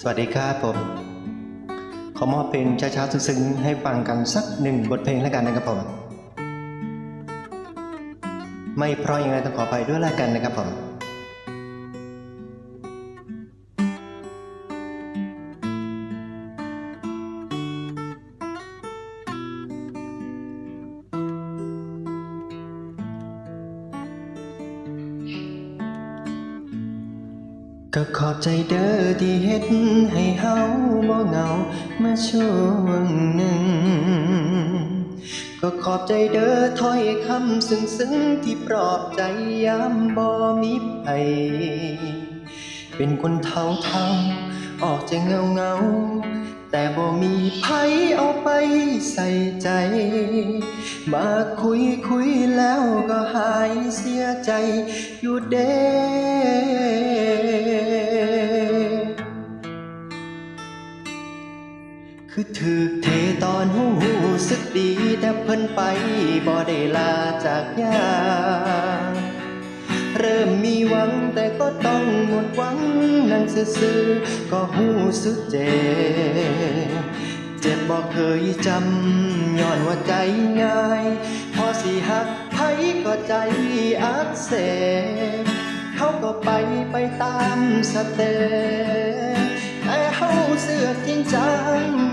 สวัสดีครับผม ขอมอบเพลงช้าๆซึ้งๆให้ฟังกันสักหนึ่งบทเพลงแล้วกันนะครับผม ไม่เพราะยังไงต้องขออภัยด้วยแล้วกันนะครับผม ก็ขอบใจเด้อที่เฮ็ดให้เฮาบ่เหงามาช่วงหนึ่ง ก็ขอบใจเด้อถ้อยคำซึ้งๆที่ปลอบใจยามบ่มีไผเป็นคนเท่าเท่าออกจะเงาเงาแต่บ่มีไผเอาไปใส่ใจ มาคุยคุยแล้วก็หายเสียใจอยู่เด้ คือถือเทตอนหูหูสึกดีแต่เพิ่นไปบ่ได้ลาจากยาเริ่มมีหวังแต่ก็ต้องหมดหวังนั่งซื่อๆก็หูสึกเจ็บเจ็บบ่เคยจำย้อนว่าใจง่าย พอสิหักไผก็ใจอักเสบเขาก็ไปไปตามสเต็ปแต่เฮาเสือกจริงจัง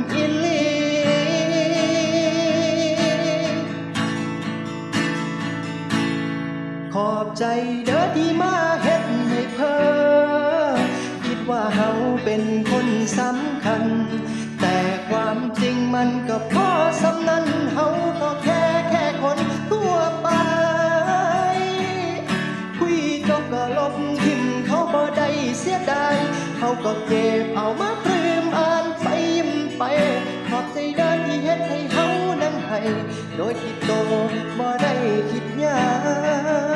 อบใจเด้อที่มาเฮ็ดให้เพิ่มคิดว่าเฮาเป็นคนสำคัญ แต่ความจริงมันก็พอสำนั้นเฮาก็แค่แค่คนทั่วไป คุยจบก็ลบทิมเขาบ่ได้เสียดายเขาก็เก็บเอามาพรืมอ่านไปยิ้มไป ขอบใจเด้อที่เฮ็ดให้เฮานั้นให้โดยที่โตบ่ได้คิดยาก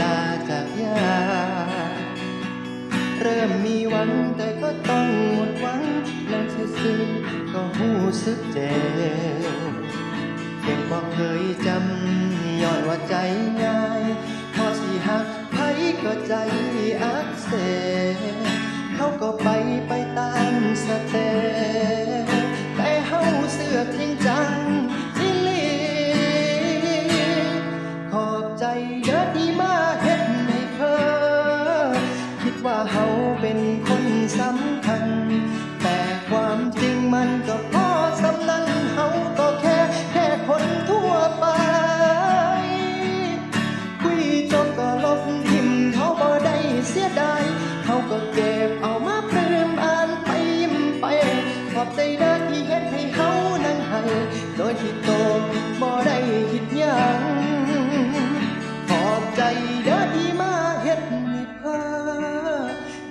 ลาจากยา เริ่มมีหวังแต่ก็ต้องหมดหวังนั่งซื่อๆก็หูสึกเจ็บเก็บบ่เคยจำย้อนว่าใจง่ายพอสิหักไผก็ใจอักเสบเขาก็ไปไปตาม ก็เก็บเอามาเพิ่มอ่านไปยิ้มไป ขอบใจเด้อที่เฮ็ดให้เขานั้นให้โดยที่โตบ่ได้คิดหยังขอบใจเด้อที่มาเฮ็ดให้เพ้อ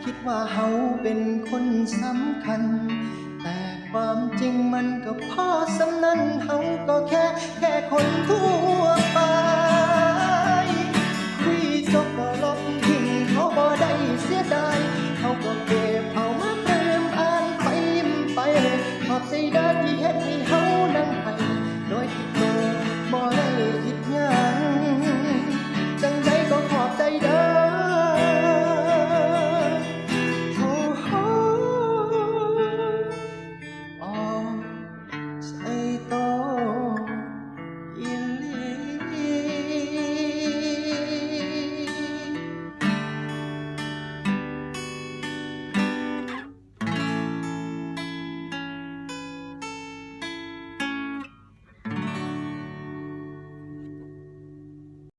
คิดว่าเฮาเป็นคนสำคัญ แต่ความจริงมันก็พอสำนั้นเฮาก็แค่แค่คนทั่ว